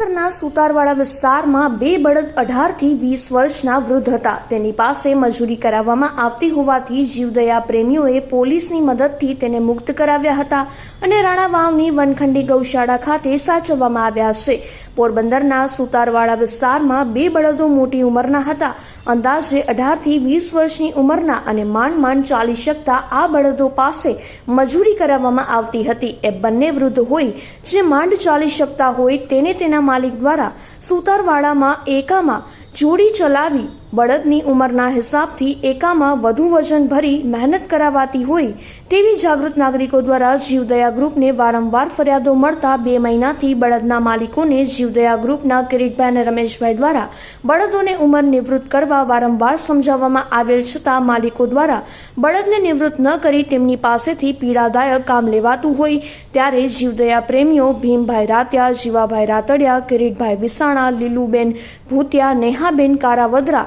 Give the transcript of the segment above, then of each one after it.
પોરબંદરના સુતારવાડા વિસ્તારમાં બે બળદ અઢારથી વીસ વર્ષના વૃદ્ધ હતા. તેની પાસે મજૂરી કરાવવામાં આવતી હોવાથી જીવદયા પ્રેમીઓએ પોલીસની મદદથી તેને મુક્ત કરાવ્યા હતા અને રાણા વાવની વનખંડી ગૌશાળા ખાતે સાચવવામાં આવ્યા છે. પોરબંદરના સુતારવાડા વિસ્તારમાં બે બળદો મોટી ઉંમરના હતા. અંદાજે અઢારથી વીસ વર્ષની ઉંમરના અને માંડ માંડ ચાલી શકતા આ બળદો પાસે મજૂરી કરાવવામાં આવતી હતી. એ બંને વૃદ્ધ હોય જે માંડ ચાલી શકતા હોય તેને તેના માલિક દ્વારા સુતારવાડામાં એકામાં જોડી ચલાવી બળદની ઉંમરના હિસાબથી એકામાં વધુ વજન ભરી મહેનત કરાવાતી હોય તેવી જાગૃત નાગરિકો દ્વારા જીવદયા ગ્રુપને વારંવાર ફરિયાદો મળતા બે મહિનાથી બળદના માલિકોને જીવદયા ગ્રુપના કિરીટભાઈ અને રમેશભાઈ દ્વારા બળદોને ઉંમર નિવૃત્ત કરવા વારંવાર સમજાવવામાં આવેલ છતાં માલિકો દ્વારા બળદને નિવૃત્ત ન કરી તેમની પાસેથી પીડાદાયક કામ લેવાતું હોય ત્યારે જીવદયા પ્રેમીઓ ભીમભાઈ રાત્યા, જીવાભાઈ રાતડિયા, કિરીટભાઈ વિસાણા, લીલુબેન ભૂતિયા, નેહાબેન કારાવદરા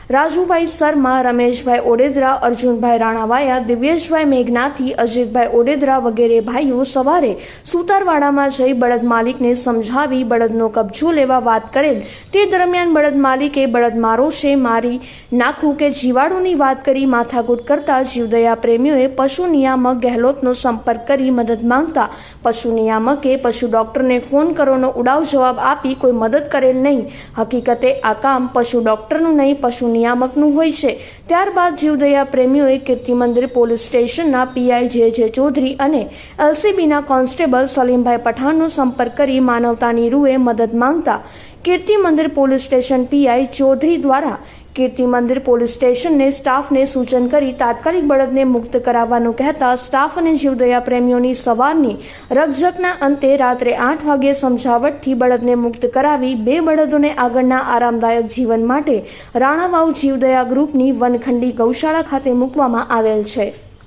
રાજુભાઈ શર્મા, રમેશભાઈ ઓડેદરા, અર્જુનભાઈ રાણાવાયા, દિવ્યેશભાઈ મેઘનાથી, અજીતભાઈ ઓડેદરા વગેરે ભાઈઓ સવારે સુતારવાડામાં જઈ બળદ માલિકને સમજાવી બળદનો કબજો લેવા વાત કરેલ. તે દરમિયાન બળદ માલિકે બળદ મારો છે મારી નાખું કે જીવાડુની વાત કરી માથાકૂટ કરતા જીવદયા પ્રેમીઓએ પશુ નિયામક ગહેલોતનો સંપર્ક કરી મદદ માંગતા. પશુ નિયામકે પશુ ડોક્ટરને ફોન કરોનો ઉડાવ જવાબ આપી કોઈ મદદ કરેલ નહીં. હકીકતે આ કામ પશુ ડોક્ટરનું નહીં પશુ નિયામકનું હોય છે. ત્યારબાદ જીવદયા પ્રેમીઓએ કીર્તિ મંદિર પોલીસ સ્ટેશનના પીઆઈ જે જે ચૌધરી અને એલસીબીના કોન્સ્ટેબલ સલીમભાઈ પઠાણનો સંપર્ક કરી માનવતાની રૂએ મદદ માંગતા Kirti Mandir police station PI Chaudhary દ્વારા કીર્તિ મંદિર પોલીસ સ્ટેશનને સ્ટાફને સૂચન કરી તાત્કાલિક બળદને મુક્ત કરાવવાનું કહેતા સ્ટાફ અને જીવદયા પ્રેમીઓની સવારની રકઝકના અંતે રાત્રે આઠ વાગ્યે સમજાવટથી બળદને મુક્ત કરાવી બે બળદોને આગળના આરામદાયક જીવન માટે રાણાવાવ જીવદયા ગ્રુપની વનખંડી ગૌશાળા ખાતે મૂકવામાં આવેલ છે.